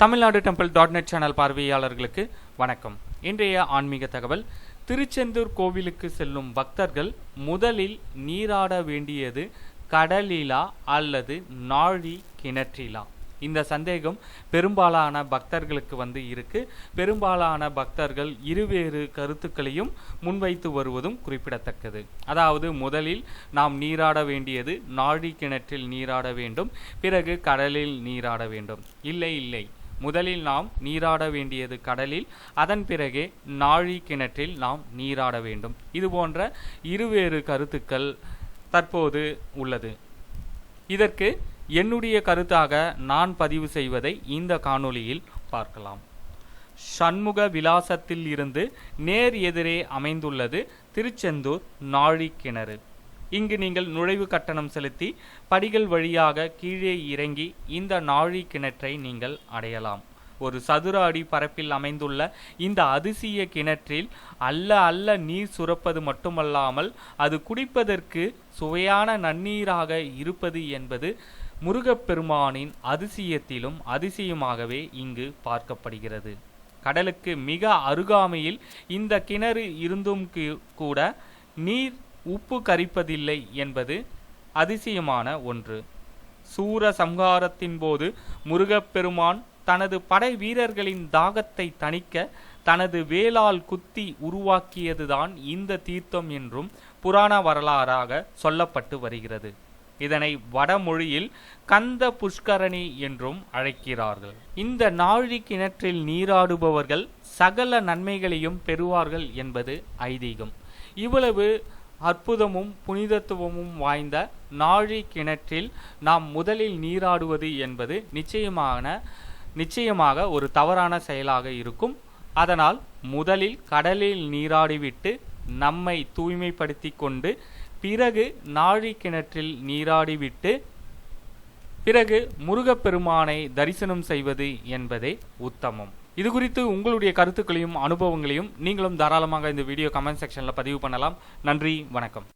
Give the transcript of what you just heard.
Tamil Nadu temple dot net channel பார்வையாளர்களுக்கு வணக்கம். இன்றைய ஆன்மீக தகவல் திருச்செந்தூர் கோவிலுக்கு செல்லும் பக்தர்கள் முதலில் நீராட வேண்டியது கடலிலா அல்லது நாழி கிணற்றிலா? இந்த சந்தேகம் பெரும்பாலான பக்தர்களுக்கு வந்து இருக்கு. பெரும்பாலான பக்தர்கள் இருவேறு கருத்துக்களையும் முன்வைத்து வருவதும் குறிப்பிடத்தக்கது. அதாவது முதலில் நாம் நீராட வேண்டியது நாழி கிணற்றில் நீராட வேண்டும் பிறகு கடலில் நீராட வேண்டும். இல்லை இல்லை. முதலில் நாம் நீராட வேண்டியது கடலில் அதன் பிறகே நாழி கிணற்றில் நாம் நீராட வேண்டும். இது போன்ற இருவேறு கருத்துக்கள் தற்போது உள்ளது. இதற்கு என்னுடைய கருத்தாக நான் பதிவு செய்வதை இந்த காணொளியில் பார்க்கலாம். சண்முக விலாசத்தில் இருந்து நேர் எதிரே அமைந்துள்ளது திருச்செந்தூர் நாழி கிணறு இங்கு நீங்கள் நுழைவு கட்டணம் செலுத்தி படிகள் வழியாக கீழே இறங்கி இந்த நாழி கிணற்றை நீங்கள் அடையலாம். ஒரு சதுர அடி பரப்பில் அமைந்துள்ள இந்த அதிசய கிணற்றில் அல்ல அல்ல நீர் சுரப்பது மட்டுமல்லாமல் அது குடிப்பதற்கு சுவையான நன்னீராக இருப்பது என்பது முருகப்பெருமானின் அதிசயத்திலும் அதிசயமாகவே இங்கு பார்க்கப்படுகிறது. கடலுக்கு மிக அருகாமையில் இந்த கிணறு இருந்தும் கூட நீர் உப்பு கரிப்பதில்லை என்பது அதிசயமான ஒன்று. சூர சம்ஹாரத்தின் போது முருகப்பெருமான் தனது படை வீரர்களின் தாகத்தை தணிக்க தனது வேளால் குத்தி உருவாக்கியதுதான் இந்த தீர்த்தம் என்றும் புராண வரலாறாக சொல்லப்பட்டு வருகிறது. இதனை வடமொழியில் கந்த புஷ்கரணி என்றும் அழைக்கிறார்கள். இந்த நாழி கிணற்றில் நீராடுபவர்கள் சகல நன்மைகளையும் பெறுவார்கள் என்பது ஐதீகம். இவ்வளவு அற்புதமும் புனிதத்துவமும் வாய்ந்த நாழி கிணற்றில் நாம் முதலில் நீராடுவது என்பது நிச்சயமான நிச்சயமாக ஒரு தவறான செயலாக இருக்கும். அதனால் முதலில் கடலில் நீராடிவிட்டு நம்மை தூய்மைப்படுத்தி கொண்டு பிறகு நாழி கிணற்றில் நீராடிவிட்டு பிறகு முருகப்பெருமானை தரிசனம் செய்வது என்பதே உத்தமம். இது குறித்து உங்களுடைய கருத்துக்களையும் அனுபவங்களையும் நீங்களும் தாராளமாக இந்த வீடியோ கமெண்ட் செக்ஷனில் பதிவு பண்ணலாம். நன்றி வணக்கம்.